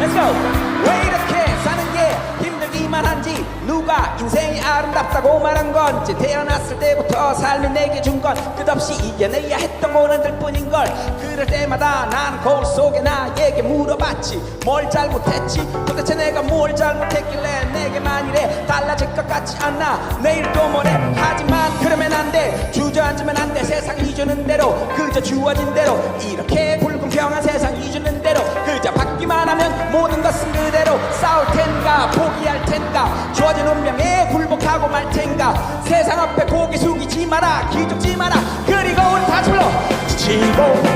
Let's go. 누가 인생이 아름답다고 말한 건지 태어났을 때부터 삶이 내게 준 건 끝없이 이겨내야 했던 고난들 뿐인 걸 그럴 때마다 난 거울 속에 나에게 물어봤지. 뭘 잘못했지? 도대체 내가 뭘 잘못했길래 내게만 이래? 달라질 것 같지 않나 내일도 모레 하지만 그러면 안돼. 주저앉으면 안돼. 세상이 주는 대로 그저 주어진 대로 이렇게 불공평한 세상이 주는 대로 그저 받기만 하면 모든 것은 그대로 싸울 텐가 텐가 주어진 운명에 굴복하고 말 텐가. 세상 앞에 고개 숙이지 마라. 기죽지 마라. 그리고 우리 다시 불러. 지치고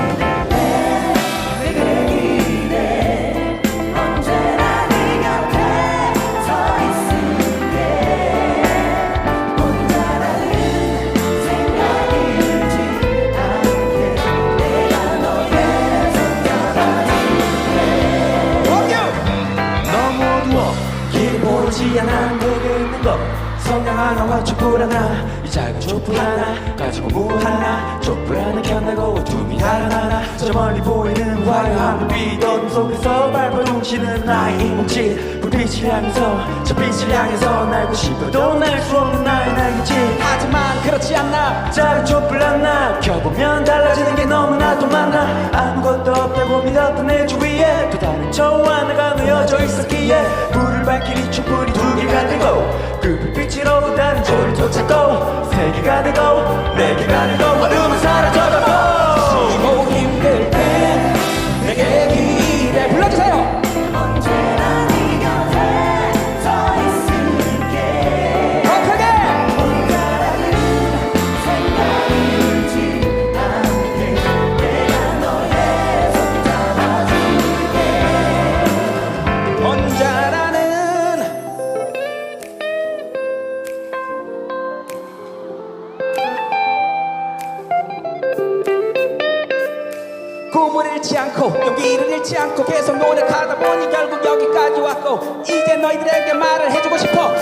내게 있는 것. 성냥 하나와 촛불 하나 이 작은 촛불 하나 가지고 뭐 하나 촛불 하나 켠다고 어둠이 달아나나. 저 멀리 보이는 화려한 불빛 어둠 속에서 밟아 훔치는 나의 이목질. 불빛을 향해서 저 빛을 향해서 날고 싶어도 날 수 없는 나의 날개짓 하지만 그렇지 않나. 작은 촛불 하나 켜보면 달라지는 게 너무나도 많아. 아무것도 없다고 믿었던 내 주위에 또 다른 저 하나가 놓여져 있었기에. 불을 이 촛불이 다른 저를 쫓았고 세 개가 되고 네 개가 되고 꿈을 잃지 않고 용기를 잃지 않고 계속 노력하다 보니 결국 여기까지 왔고 이제 너희들에게 말을 해주고 싶어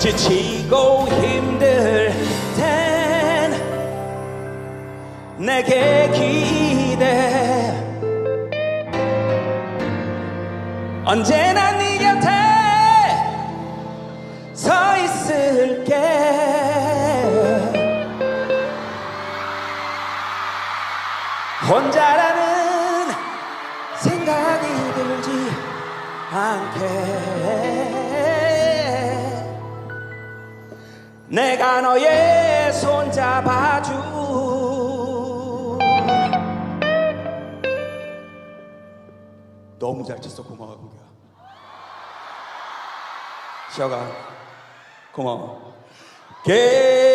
지치고 힘들 땐 내게 기대. 언제나 네 곁에 서 있을게. 혼자라는 생각이 들지 않게 내가 너의 손 잡아주. 너무 잘 쳤어. 고마워 공규야. 시아가 고마워. 개